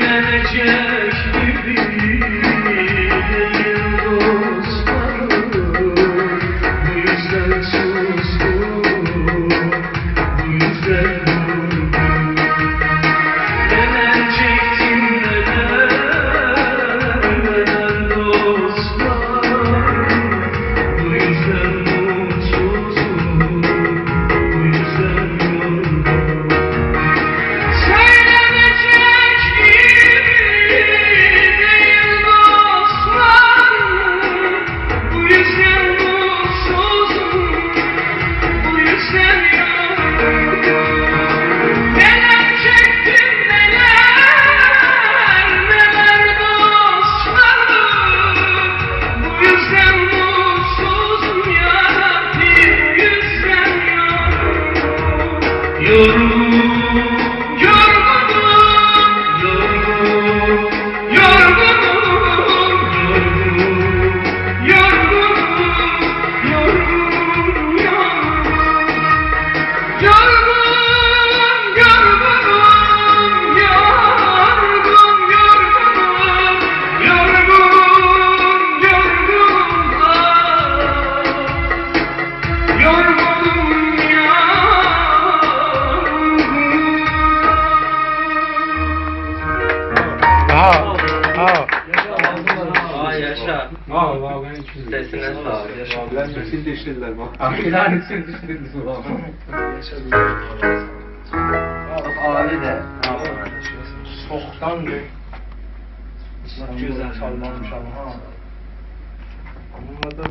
Dinlenecek gibiyim. Paşa. Valla ben hiç Sesine sağlık. Ben nesil dişliler bak. Ben nesil dişliler bak. Ali de soxdan güzel çalmamış ama. Ama da